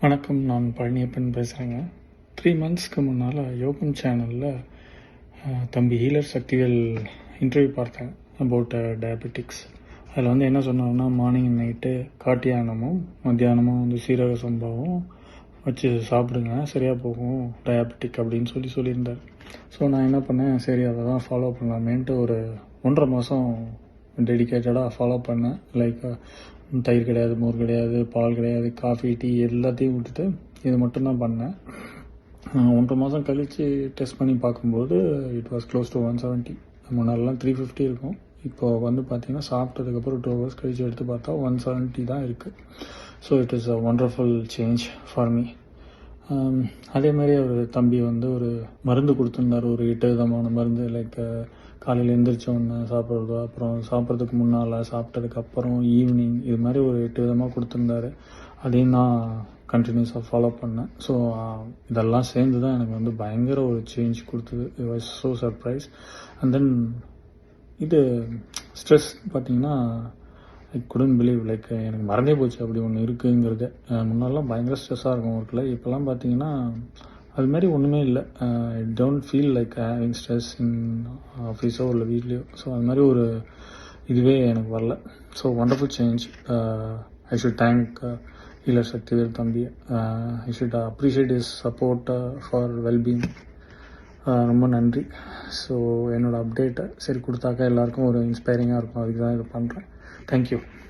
வணக்கம் நான் பழனியப்பன் பேசுகிறேங்க த்ரீ மந்த்ஸ்க்கு முன்னால் யோகம் சேனலில் தம்பி ஹீலர் சக்திகள் இன்டர்வியூ பார்த்தேன் அபவுட் டயபெட்டிக்ஸ் அதில் வந்து என்ன சொன்னாங்கன்னா மார்னிங் நைட்டு காட்டியானமும் மத்தியானமும் வந்து சீரக சம்பாவும் வச்சு சாப்பிடுங்க சரியாக போகும் டயபெட்டிக் அப்படின்னு சொல்லி சொல்லியிருந்தார். ஸோ நான் என்ன பண்ணேன் சரி அதை தான் ஃபாலோ பண்ணலாமேன்ட்டு ஒரு ஒன்றரை மாதம் டெடிக்கேட்டடாக ஃபாலோ பண்ணேன். லைக் தயிர் கிடையாது மோர் கிடையாது பால் கிடையாது காஃபி டீ எல்லாத்தையும் விட்டுட்டு இது மட்டும்தான் பண்ணேன். ஒன்றரை மாதம் கழித்து டெஸ்ட் பண்ணி பார்க்கும்போது it was close to one seventy முன்னாடிலாம் த்ரீ ஃபிஃப்டி இருக்கும். இப்போ வந்து பார்த்தீங்கன்னா சாப்பிட்டதுக்கப்புறம் டூ ஹவர்ஸ் கழித்து எடுத்து பார்த்தா ஒன் செவன்ட்டி தான் இருக்குது so it is a wonderful change for me அதே மாதிரி அவர் தம்பி வந்து ஒரு மருந்து கொடுத்துருந்தார் ஒரு எட்டு விதமான மருந்து லைக் காலையில் எந்திரிச்ச உடனே சாப்பிட்றது அப்புறம் சாப்பிட்றதுக்கு முன்னால் சாப்பிட்டதுக்கு அப்புறம் ஈவினிங் இது மாதிரி ஒரு எட்டு விதமாக கொடுத்துருந்தாரு. அதையும் நான் கண்டினியூஸாக ஃபாலோ பண்ணேன். ஸோ இதெல்லாம் சேர்ந்து தான் எனக்கு வந்து பயங்கர ஒரு சேஞ்ச் கொடுத்தது. It was so surprise and then இது ஸ்ட்ரெஸ் பார்த்தீங்கன்னா ஐ குடன் பிலீவ் லைக் எனக்கு மறந்தே போச்சு அப்படி ஒன்று இருக்குங்கிறது. முன்னாடிலாம் பயங்கர ஸ்ட்ரெஸ்ஸாக இருக்கும் ஒர்க்கில் இப்போல்லாம் பார்த்தீங்கன்னா அது மாதிரி ஒன்றுமே இல்லை. I don't feel like having stress in ஆஃபீஸோ இல்லை வீட்லேயோ. ஸோ அது மாதிரி ஒரு இதுவே எனக்கு வரல. So wonderful change I should thank healer Sakthivel தம்பி. I should appreciate is support for wellbeing ரொம்ப நன்றி. ஸோ என்னோடய அப்டேட்டை சரி கொடுத்தாக்கா எல்லாருக்கும் ஒரு இன்ஸ்பைரிங்காக இருக்கும். அதுக்கு தான் இதை பண்ணுறேன் தேங்க்யூ